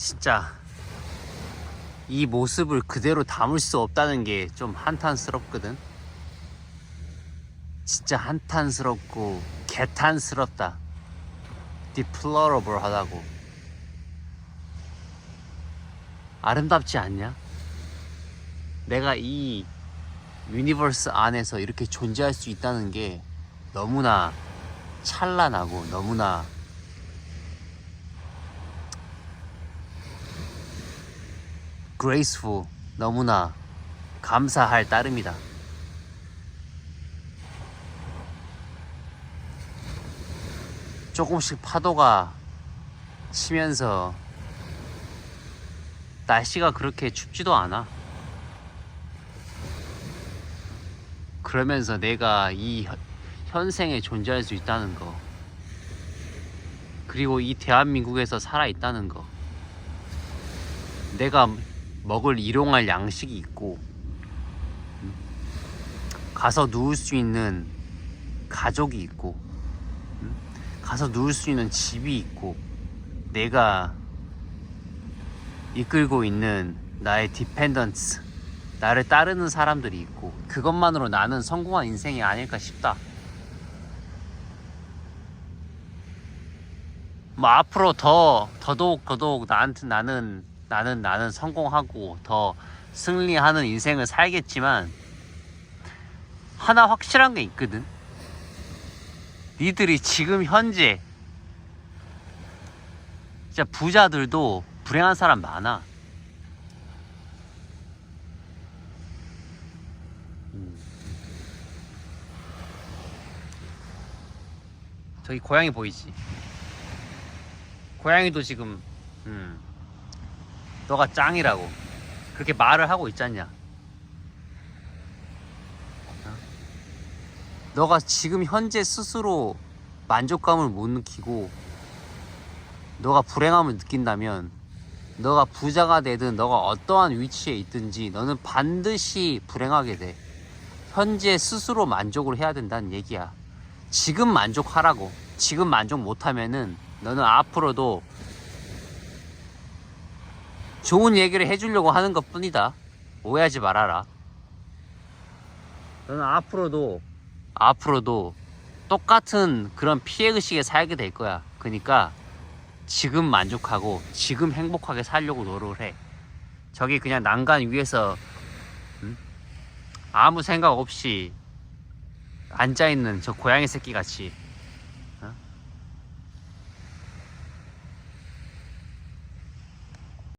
진짜 이 모습을 그대로 담을 수 없다는 게 좀 한탄스럽거든. 진짜 한탄스럽고 개탄스럽다. deplorable 하다고. 아름답지 않냐? 내가 이 유니버스 안에서 이렇게 존재할 수 있다는 게 너무나 찬란하고 너무나 graceful 너무나 감사할 따름이다. 조금씩 파도가 치면서 날씨가 그렇게 춥지도 않아. 그러면서 내가 이 현- 현생에 존재할 수 있다는 거. 그리고 이 대한민국에서 살아 있다는 거. 내가 먹을 일용할 양식이 있고, 음, 가서 누울 수 있는 가족이 있고, 음, 가서 누울 수 있는 집이 있고, 내가 이끌고 있는 나의 디펜던스, 나를 따르는 사람들이 있고, 그것만으로 나는 성공한 인생이 아닐까 싶다. 뭐 앞으로 더 더더욱 더더욱 나한테 나는 나는 나는 성공하고 더 승리하는 인생을 살겠지만 하나 확실한 게 있거든. 니들이 지금 현재 진짜 부자들도 불행한 사람 많아. 음. 저기 고양이 보이지? 고양이도 지금 음, 너가 짱이라고. 그렇게 말을 하고 있잖냐. 어? 너가 지금 현재 스스로 만족감을 못 느끼고 너가 불행함을 느낀다면 너가 부자가 되든 너가 어떠한 위치에 있든지 너는 반드시 불행하게 돼. 현재 스스로 만족을 해야 된다는 얘기야. 지금 만족하라고. 지금 만족 못하면은 너는 앞으로도 좋은 얘기를 해주려고 하는 것 뿐이다. 오해하지 말아라. 너는 앞으로도, 앞으로도 똑같은 그런 피해의식에 살게 될 거야. 그러니까 지금 만족하고 지금 행복하게 살려고 노력을 해. 저기 그냥 난간 위에서 음? 아무 생각 없이 앉아있는 저 고양이 새끼 같이